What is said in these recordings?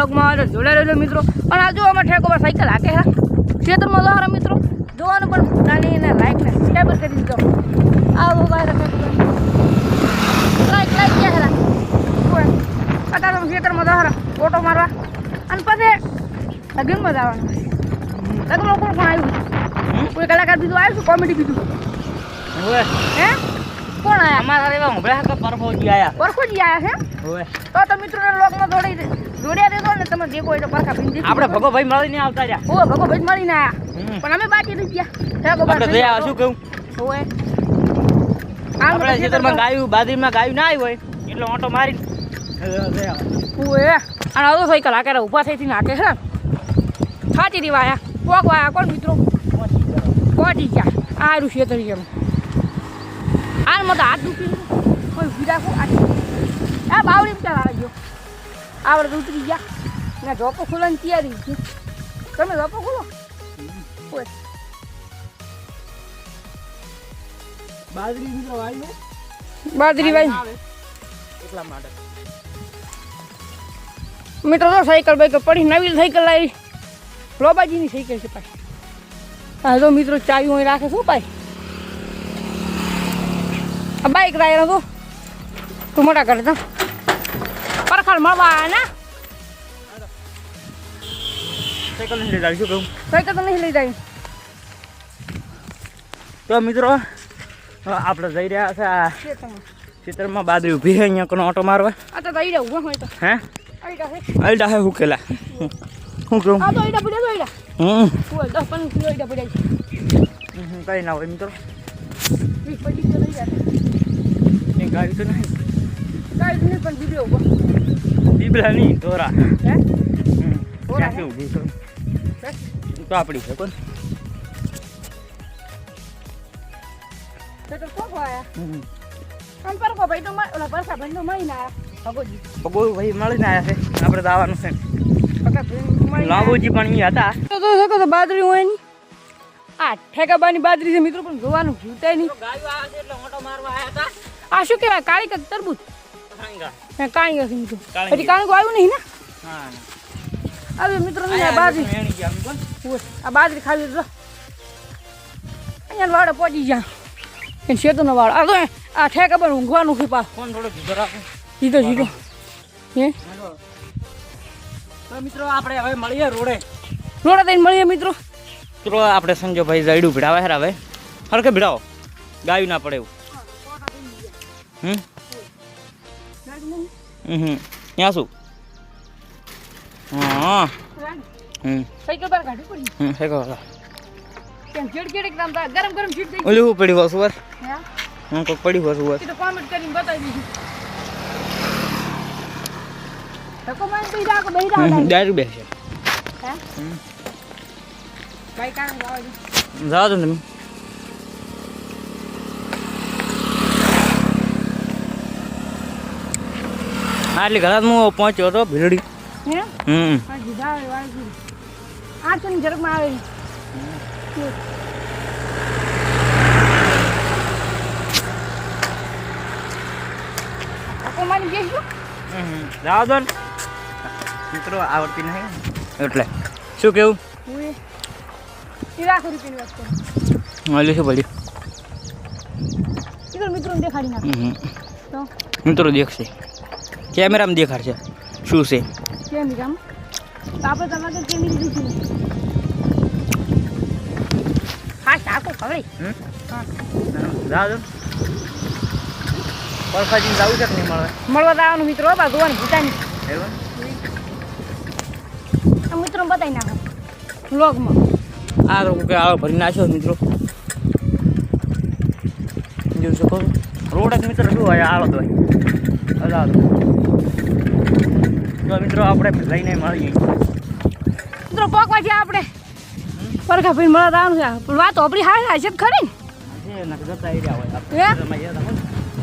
લોકમાં આવે જોડે રહેજો મિત્રો. અને આ જો અમે ઠેકો પર સાયકલ હાકે હા. ખેતરમાં દોહારા મિત્રો. જોવાનું પણ નાની અને લાઈક ને સબસ્ક્રાઈબ કરી દીધો. આવો બહાર લાઈક લાઈક ક્યાં હેલા અત્યારે તમે ક્ષેત્રમાં દોહારા ઓટો મારવા. અને પછી લગ્નમાં જવાનું. લગ્નમાં કોણ કોણ આવ્યું? કોઈ કલાકાર બીજું આવ્યું છું કોમેડી બીજું? હે? કોણ આવ્યા? અમારા એવા કે પરફોજી આયા. પરફોજી આયા છે? ઓવે તો તો મિત્રોને લોકમાં જોડી દે- જોડ્યા દેજો ને તમે જે કોઈ તો પાછા પીને આપણે ભગો ભાઈ મળીને આવતા રહ્યા. ઓ ભગો ભાઈ મળીને આયા. પણ અમે બાકી રહી ગયા. હે બાર આપણે જોયા શું કહું? ઓય આપણે ખેતરમાં ગાયું બાદરીમાં ગાયું ના આવી હોય. એટલે ઓટો મારી ઓએ અને હવે સાયકલ આકે ઊભા થઈ થઈને હાકે છે ફાટી દી વાયા. કોક વાયા કોણ મિત્રો? પહોંચી ગયા. આ રૂ શેતરી એમ. આ મત હાથ દુખી કોઈ ભીડા કો આ બાવળી ચાલ આવી ગયો આવડે ઉતરી ગયા. ને ઝોપો ખોલવાની તૈયારી છે. તમે ઝોપો ખોલો. બાજરી મિત્રો વાવી બાજરી ભાઈ એટલા માટે. મિત્રો તો સાયકલ બાઈકલ પડી નવી સાયકલ લાવી. લોબાજીની સાયકલ છે પાછી. હા તો મિત્રો ચાવી અહીં રાખે શું આ બાઈક લાવ્યા તો. તું મોટા કરે તો. પરખાડ મળવા ને સાયકલ નથી લઈ શું કહું? સાયકલ તો નહીં લઈ જાય. તો મિત્રો આપણે જઈ રહ્યા છે ખેતરમાં બાજરી ઊભી છે અહીંયા કોનો ઓટો મારવા. આ તો દઈ ઊભા હોય તો. હે? આઈડા હે હુકેલા હું કહું? આ તો આઈડા પડ્યા તો આઈડા હમ. હોય દસ પંદર કિલો આઈડા પડ્યા છે. કઈ ના હોય મિત્રો. ગાડી તો નહીં? કાંઈ જ નહીં પણ બીજો ઊભો. બીબલા નહીં ધોરા હે ક્યાંથી ઊભી છે? હે? તો આપણી છે કોણ? તો તો કોક આયા? હમ. આમ પરખો ભાઈ તો મળ- ઓલા પરખા ભાઈ તો મળીને આયા ભગોજી. પગો ભાઈ મળીને આવ્યા છે. આપણે તો આવવાનું છે લાંબુજી પણ અહીંયા હતા. તો તો શકો તો બાજરી હોયની આ ઠેકાબાની બાદરી છે મિત્રો પણ જોવાનું ભૂતાય નહીં. ગાયો આવે છે એટલે ઓટો મારવા આવ્યા હતા. આ શું કહેવાય? કાળી કે તરબૂચ? હશે મિત્રો કાળી. હજી કાળું આવ્યું નહીં ને? હા. આવે મિત્રો આ બાજરી. છે. આ બાજરી ખાવી તો અહીંયા વાડે પહોંચી ગયા. એ શેતુનો વાળ આ તો આ આ ખબર ઊંઘવાનું છે પા કોણ થોડો કીધો રાખો. સીધો સીધો. હે? તો મિત્રો આપણે હવે મળીએ રોડે. રોડે થઈને મળીએ મિત્રો. મિત્રો આપણે સંજયભાઈ જઈડું ભીડાવે હેર હવે. હરકે ભીડાવો. ગાયું ના પડે એવું. હમ? ત્યાં શું? હા. હમ. સાયકલ પર કાઢી પડી હમ ચીડ થઈ ઓલું હસું હે? કોઈ પડ્યું હસું વાર તો કોમેન્ટ કરીને બતાવી દીધું. ધક્કો મારીને તો ઈ રાખો, બેહી ડાયરેક્ટ બેસે. હે? ભાઈ કાંઈ લાવો છો. જાઓ તમે. હા એટલે ઘણા હું પહોંચ્યો હતો ભીલડી? હમ આ છે ને ઝડપમાં આવે છે. ધક્કો મારીને બેસજો. જાઓ તો ને. મિત્રો આવડતી નહીં એટલે શું કેવું રાખો રૂપિયાની વાત કરું. તો મિત્રોને દેખાડી નાખો. હમ. મિત્રો દેખશે કેમેરામાં દેખાડશે શું છે? મળવા? તો આવવાનું મિત્રો બા ગોવાનું ભૂતાની. મિત્રો બતાવી નાખો વ્લોગમાં. આ તો કે આવો ભરી નાખ્યો મિત્રો. જોઈ શકો રોડ જ મિત્રો શું હોય આવો તો હોય. તો મિત્રો આપણે લઈને મળીએ. મિત્રો પોકવા જ્યાં આપણે પરખા ભાઈ મળવા આવવાનું છે. પણ વાત આપણી હાય થાય છે જ ખરી હે?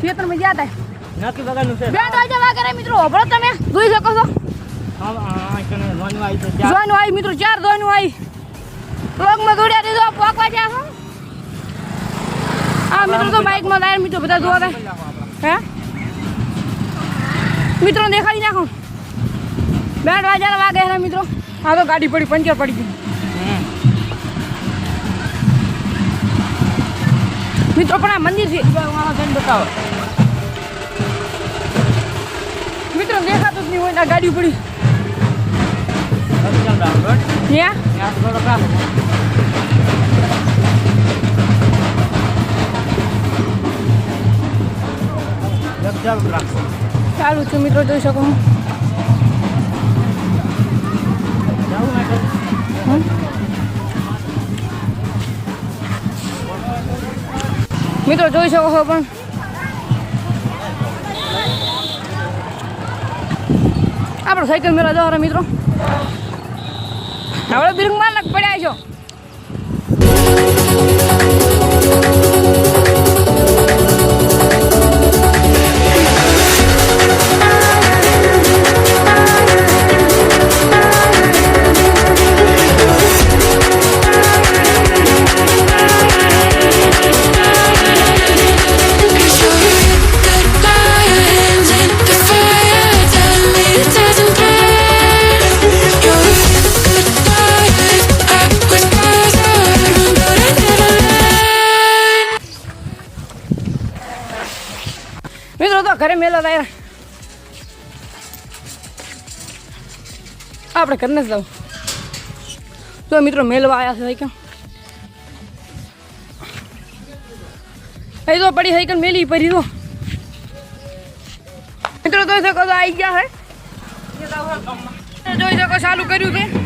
ખેતરમાં ગયા હતા નક્કી વગરનું છે. બે વાગે મિત્રો હોભળો તમે. જોઈ શકો છો. હા, હા, નોંધવા આવી મિત્રો ચાર જોઈનું આવી. વ્લોગમાં દોડ્યા દીધો પોકવા જ્યાં છો આ મિત્રો તો બાઇકમાં લાયા મિત્રો બધા જોવા હે? મિત્રો દેખાડી નાખો. બેટ વાગ્યા વાગે હે મિત્રો. આ તો ગાડી પડી, પંચર પડી ગયું મિત્રો, પણ આ મંદિર છે. બતાવો. મિત્રો, દેખાતું જ નહીં હોય આ ગાડી પડી ચાલુ છું મિત્રો, જોઈ શકો મિત્રો જોઈ શકો છો પણ. આપણો સાયકલ મેળા જવા મિત્રો. હવે બિરંગ માલક તો ઘરે મેલા આપણે કરીને જ લઉં તો મિત્રો મેલવા આવ્યા છે સાયકલ અહીં તો પડી સાયકલ મેલી પડી તો મિત્રો જોઈ શકો તો આવી ગયા છે જોઈ શકો ચાલુ કર્યું છે.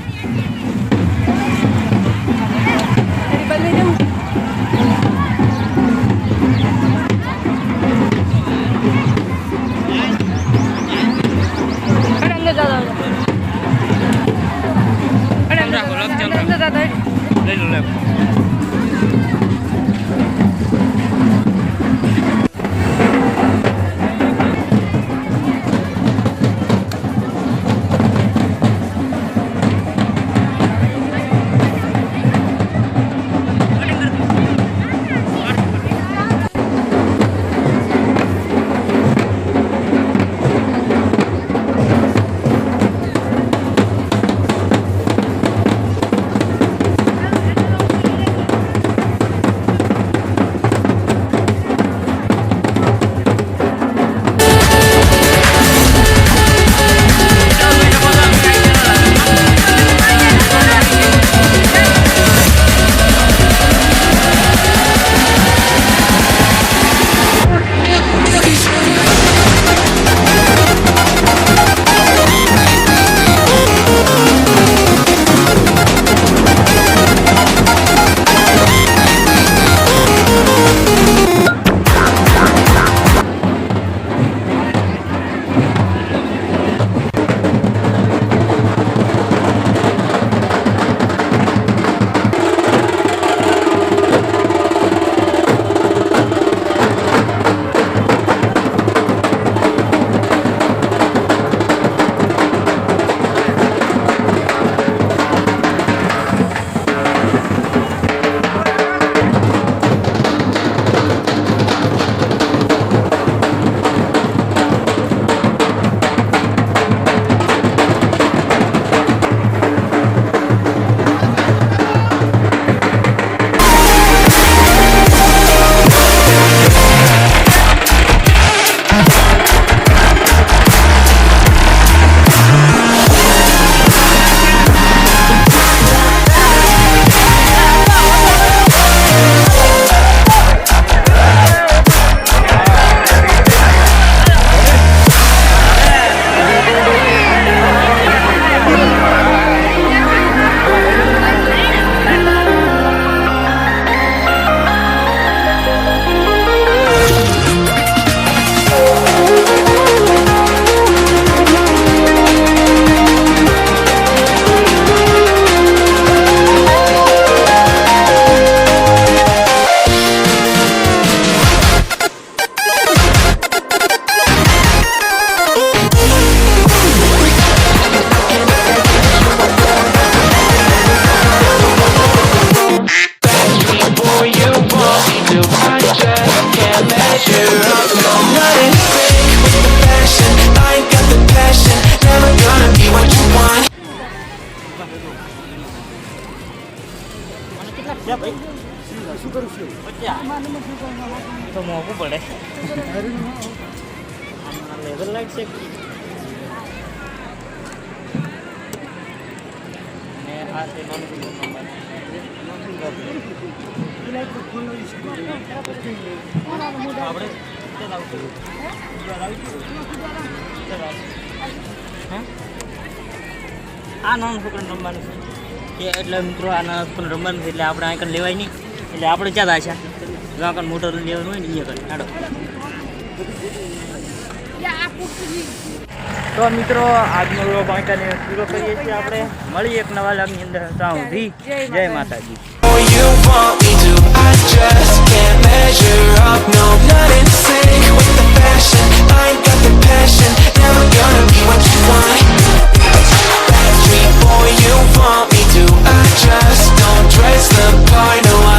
શું કરું છું તો મોંઘું પડે લેવલ લાઈટ છે ને આ છે આપણે? આ નાનું છોકરાને રમવાનું છે એટલે મિત્રો આ નાના રમવાનું છે, એટલે આપણે આ કણ લેવાય નહીં એટલે આપણે ક્યાં થાય છે જ્યાં મોટર લેવાનું હોય ને એ કરે હાડો તો મિત્રો આજનો વ્લોગ વાંચાને પૂરો કરીએ છીએ આપણે મળી એક નવા લાગની અંદર હતા હું જય માતાજી You want me to, I just can't measure up No, not in sync with the fashion I ain't got the passion, never gonna be what you want Backstreet boy, you want me to I just don't dress the part, no